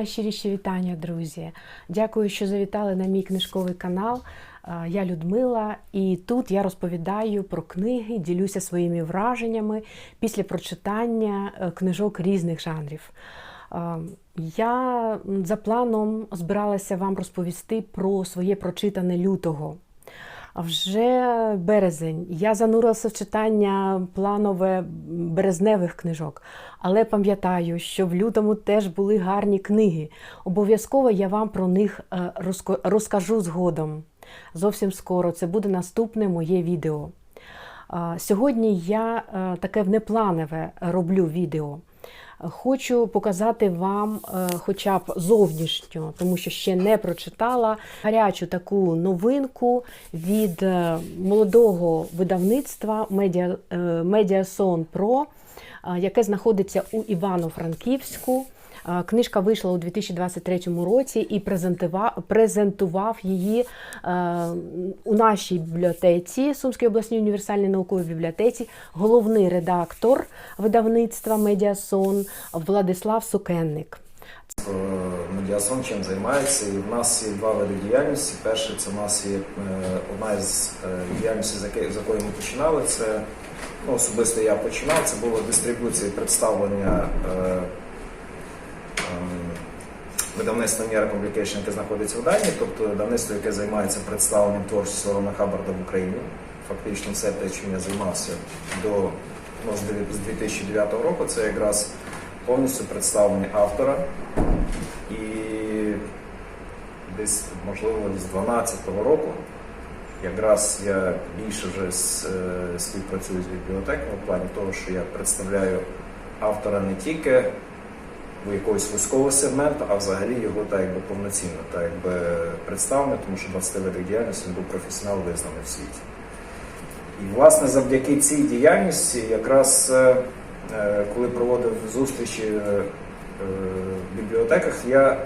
найщиріші вітання, друзі. Дякую, що завітали на мій книжковий канал. Я Людмила, і тут я розповідаю про книги, ділюся своїми враженнями після прочитання е, книжок різних жанрів. Я за планом збиралася вам розповісти про своє прочитане лютого. А вже березень. Я занурилася в читання планове березневих книжок, але пам'ятаю, що в лютому теж були гарні книги. Обов'язково я вам про них е, розкажу згодом. Зовсім скоро це буде наступне моє відео. Сьогодні я е, таке внепланове роблю відео. Хочу показати вам е, хоча б зовнішньо, тому що ще не прочитала гарячу таку новинку від е, молодого видавництва Медіасон Pro, е, яке знаходиться у Івано-Франківську. Е, Книжка вийшла у 2023 році і презентував, презентував її е, у нашій бібліотеці, Сумській обласній універсальній науковій бібліотеці, головний редактор видавництва Медіасон Владислав Сукенник. Е, Медіасон чим займається, і в нас є два види діяльності. Перше, це в нас є одна з яке- з якої ми починали. Це ну, особисто я починав. Це була дистрибуція і представлення видавництва Міра Publication, яке знаходиться в Данії, тобто видавництво, яке займається представленням творчості Рона Хаббарда в Україні. Фактично все те, чим я займався до ну, з 2009 року, це якраз повністю представлення автора. І десь, можливо, з 12-го року якраз я більше вже е, співпрацюю з бібліотеками в плані того, що я представляю автора не тільки якогось вузького сегменту, а взагалі його так якби повноцінно так якби представлено, тому що 20 видів діяльності він був професіонал визнаний в світі. І власне завдяки цій діяльності, якраз е, е, коли проводив зустрічі е, в бібліотеках, я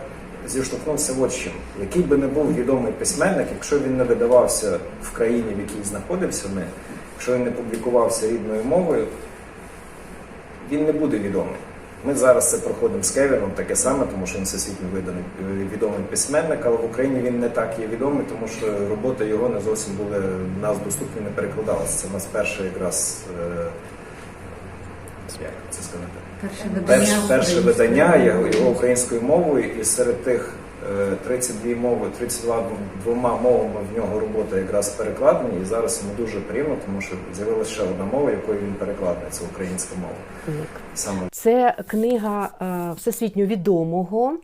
зіштовхнувся з чим. Який би не був відомий письменник, якщо він не видавався в країні, в якій знаходився ми, якщо він не публікувався рідною мовою, він не буде відомий. Ми зараз це проходимо з Кевіном таке саме, тому що він всесвітньо виданий е, відомий письменник, але в Україні він не так є відомий, тому що роботи його не зовсім були в нас доступні, не перекладалися. Це в нас перше якраз е, як це сказати. Перше видання. Перше, видання його, українською мовою, і серед тих 32 мови, 32 двома мовами в нього робота якраз перекладена, І зараз йому дуже приємно, тому що з'явилася ще одна мова, якою він перекладний, це українська мова. Саме Це книга е, всесвітньо відомого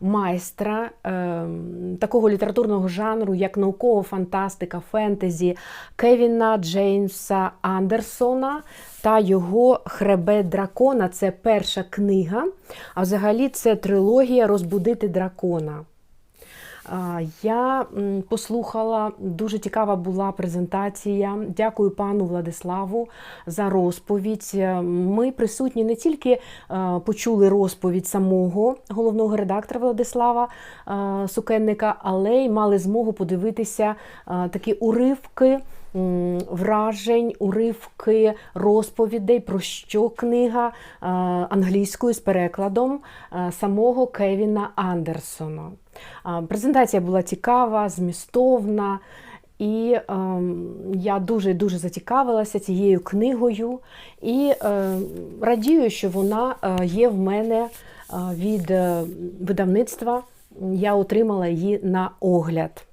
майстра е, такого літературного жанру, як наукова фантастика, фентезі Кевіна Джеймса Андерсона та його Хребет дракона. Це перша книга. А взагалі це трилогія Розбудити дракона. Я послухала, дуже цікава була презентація. Дякую пану Владиславу за розповідь. Е, Ми присутні не тільки е, почули розповідь самого головного редактора Владислава е, Сукенника, але й мали змогу подивитися такі уривки. Вражень, уривки розповідей, про що книга англійською з перекладом самого Кевіна Андерсона. Презентація була цікава, змістовна, і ем, я дуже дуже зацікавилася цією книгою і е, радію, що вона е, є в мене е, від видавництва. Я отримала її на огляд.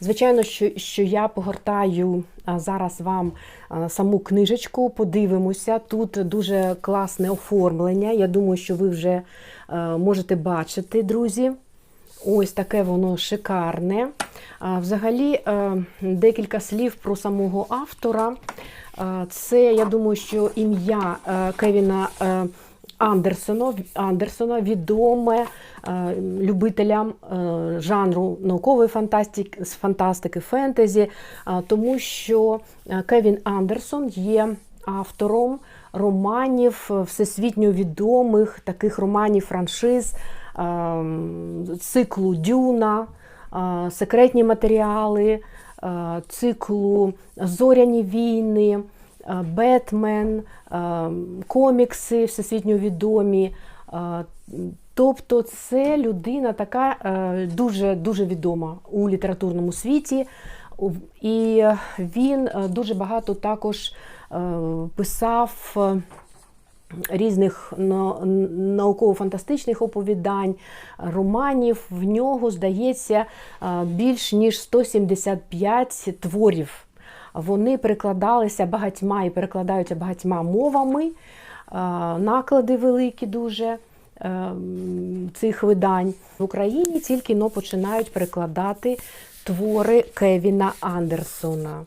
Звичайно, що, що я погортаю зараз вам саму книжечку, подивимося. Тут дуже класне оформлення. Я думаю, що ви вже можете бачити, друзі. Ось таке воно шикарне. Взагалі, е, декілька слів про самого автора. Це, я думаю, що ім'я е, Кевіна е, Андерсона, Андерсона відоме любителям жанру наукової фантастики, фантастики, фентезі, тому що Кевін Андерсон є автором романів всесвітньо відомих таких романів франшиз циклу Дюна, е, секретні матеріали, е, циклу Зоряні війни, е, Бетмен, комікси всесвітньо відомі. Тобто, це людина така дуже дуже відома у літературному світі, і він дуже багато також писав. Різних науково-фантастичних оповідань, романів. В нього, здається, більш ніж 175 творів. Вони перекладалися багатьма і перекладаються багатьма мовами. Наклади великі дуже цих видань. В Україні тільки но починають перекладати твори Кевіна Андерсона.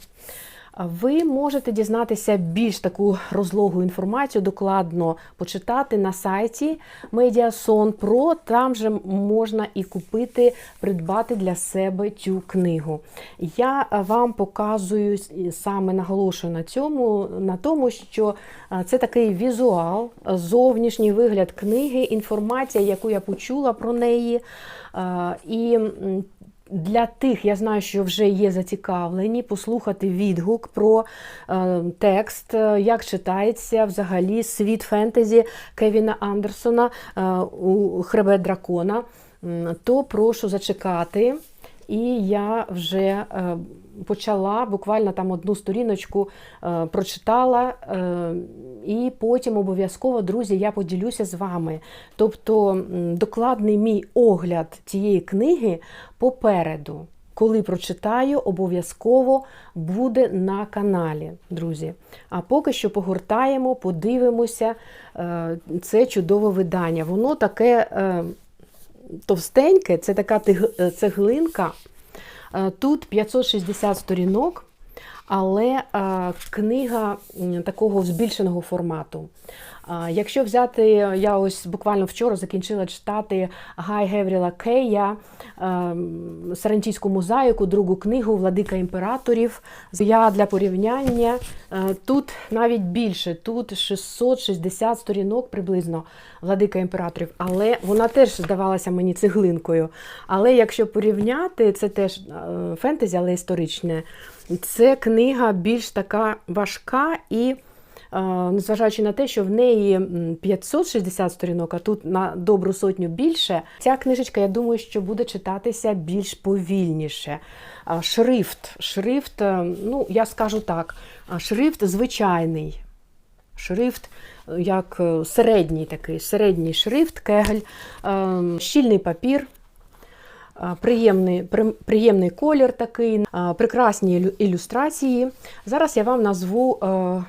Ви можете дізнатися більш таку розлогу інформацію, докладно почитати на сайті Mediason Pro. Там же можна і купити, придбати для себе цю книгу. Я е, вам показую саме наголошую на цьому, на тому, що е, це такий візуал, зовнішній вигляд книги, інформація, яку я почула про неї. Е, І для тих, я знаю, що вже є зацікавлені послухати відгук про е, текст, е, як читається взагалі світ фентезі Кевіна Андерсона е, у Хребет дракона, то прошу зачекати. І я вже е, почала буквально там одну сторіночку е, прочитала, е, і потім обов'язково, друзі, я поділюся з вами. Тобто докладний мій огляд цієї книги попереду. Коли прочитаю, обов'язково буде на каналі, друзі. А поки що погортаємо, подивимося це чудове видання. Воно таке товстеньке, це така е, цеглинка. Е, Тут 560 сторінок, але е, книга такого збільшеного формату. Якщо взяти, я ось буквально вчора закінчила читати Гай Гевріла Кейя ем, Сарантійську мозаїку, другу книгу Владика імператорів. Я для порівняння е, тут навіть більше, тут 660 сторінок приблизно Владика імператорів, але вона теж здавалася мені цеглинкою. Але якщо порівняти, це теж е, фентезі, але історичне, це книга більш така важка і. Е, Незважаючи на те, що в неї 560 сторінок, а тут на добру сотню більше, ця книжечка, я думаю, що буде читатися більш повільніше. Шрифт, шрифт, е, ну я скажу так, шрифт звичайний. Шрифт е, як е, середній такий, середній шрифт, кегель, е, щільний папір. е, Приємний, приємний колір такий, е, прекрасні ілюстрації. Зараз я вам назву е,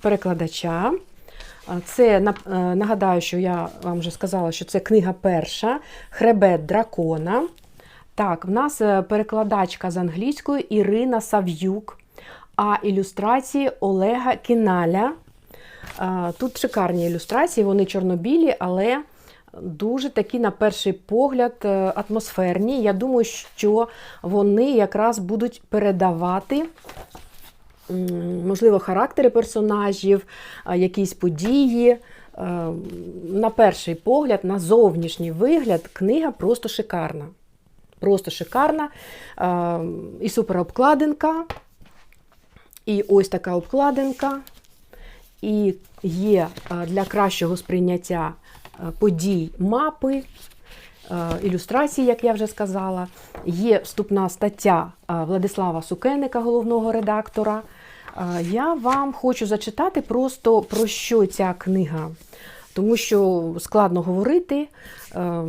перекладача. Це е, нагадаю, що я вам вже сказала, що це книга перша Хребет дракона. Так, в нас е, перекладачка з англійської Ірина Сав'юк, а ілюстрації Олега Кіналя. Тут шикарні ілюстрації, вони чорнобілі, але дуже такі, на перший погляд, е, атмосферні. Я думаю, що вони якраз будуть передавати можливо, характери персонажів, якісь події. Е, На перший погляд, на зовнішній вигляд, книга просто шикарна. Просто шикарна. Е, І суперобкладинка, і ось така обкладинка. І є е, для кращого сприйняття подій мапи, ілюстрації, як я вже сказала. Є вступна стаття Владислава Сукеника, головного редактора. Я вам хочу зачитати просто про що ця книга, тому що складно говорити, е,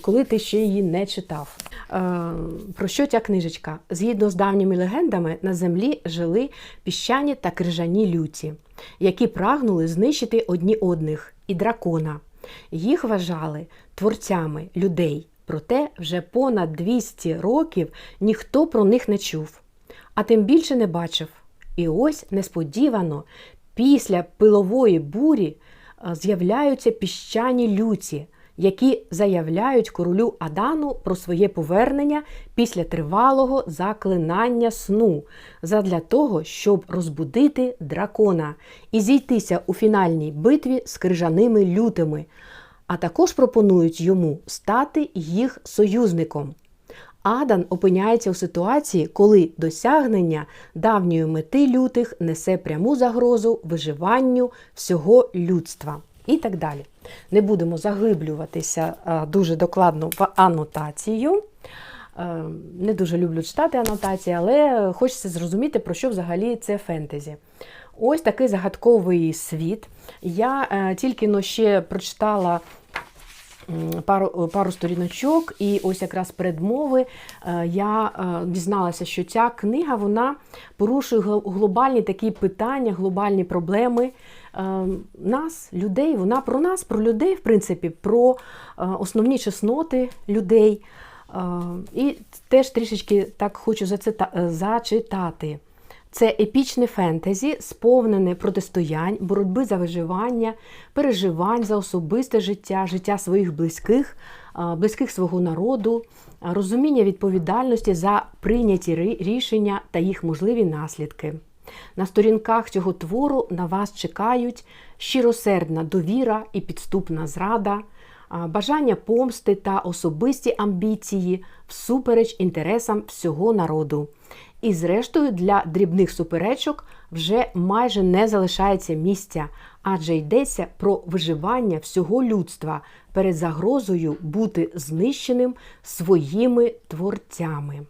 коли ти ще її не читав. Е, Про що ця книжечка? Згідно з давніми легендами, на землі жили піщані та крижані люті, які прагнули знищити одні одних і дракона. Їх вважали творцями людей, проте вже понад 200 років ніхто про них не чув, а тим більше не бачив. І ось несподівано, після пилової бурі е, з'являються піщані люті, які заявляють королю Адану про своє повернення після тривалого заклинання сну, задля того, щоб розбудити дракона і зійтися у фінальній битві з крижаними лютими, а також пропонують йому стати їх союзником. Адан опиняється у ситуації, коли досягнення давньої мети лютих несе пряму загрозу виживанню всього людства. і так далі. Не будемо заглиблюватися е, дуже докладно в анотацію. Е, Не дуже люблю читати анотації, але хочеться зрозуміти, про що взагалі це фентезі. Ось такий загадковий світ. Я е, тільки но ще прочитала пару, пару сторіночок, і ось якраз передмови е, я е, дізналася, що ця книга вона порушує глобальні такі питання, глобальні проблеми е, нас, людей. Вона про нас, про людей, в принципі, про е, основні чесноти людей. Е, І теж трішечки так хочу зацита- е, зачитати. Це епічне фентезі, сповнене протистоянь, боротьби за виживання, переживань за особисте життя, життя своїх близьких, близьких свого народу, розуміння відповідальності за прийняті рішення та їх можливі наслідки. На сторінках цього твору на вас чекають щиросердна довіра і підступна зрада, бажання помсти та особисті амбіції всупереч інтересам всього народу. І, зрештою, для дрібних суперечок вже майже не залишається місця, адже йдеться про виживання всього людства перед загрозою бути знищеним своїми творцями.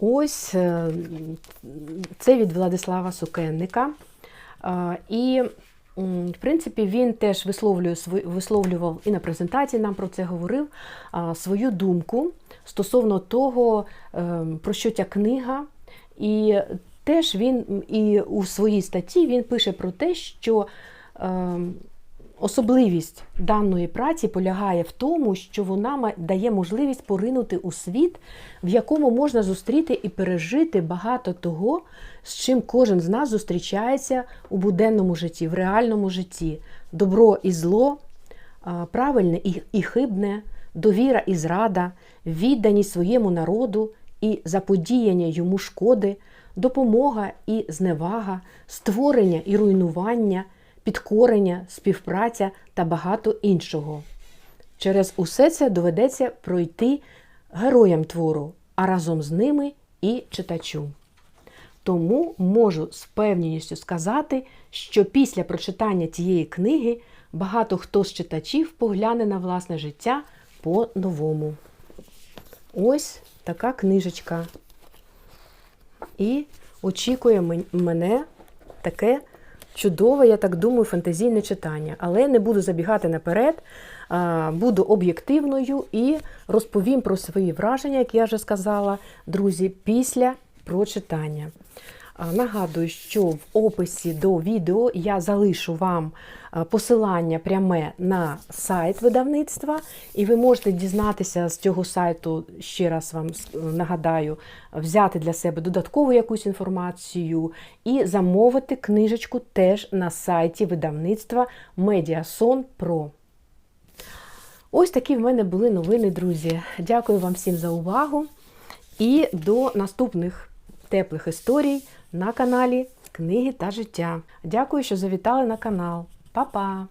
Ось е, це від Владислава Сукенника. І, в принципі, він теж висловлює висловлював і на презентації нам про це говорив свою думку стосовно того, е, про що ця книга. І теж він і у своїй статті він пише про те, що е, особливість даної праці полягає в тому, що вона дає можливість поринути у світ, в якому можна зустріти і пережити багато того, з чим кожен з нас зустрічається у буденному житті, в реальному житті. Добро і зло, правильне і, хибне, довіра і зрада, відданість своєму народу і заподіяння йому шкоди, допомога і зневага, створення і руйнування, підкорення, співпраця та багато іншого. Через усе це доведеться пройти героям твору, а разом з ними і читачу. Тому можу з певністю сказати, що після прочитання цієї книги багато хто з читачів погляне на власне життя по-новому. Ось така книжечка. І очікує мене таке чудове, я так думаю, фантазійне читання. Але не буду забігати наперед, буду об'єктивною і розповім про свої враження, як я вже сказала, друзі, після прочитання. Нагадую, що в описі до відео я залишу вам посилання пряме на сайт видавництва, і ви можете дізнатися з цього сайту, ще раз вам нагадаю, взяти для себе додаткову якусь інформацію і замовити книжечку теж на сайті видавництва Mediason Pro. Ось такі в мене були новини, друзі. Дякую вам всім за увагу і до наступних теплих історій на каналі Книги та життя. Дякую, що завітали на канал. Па-па!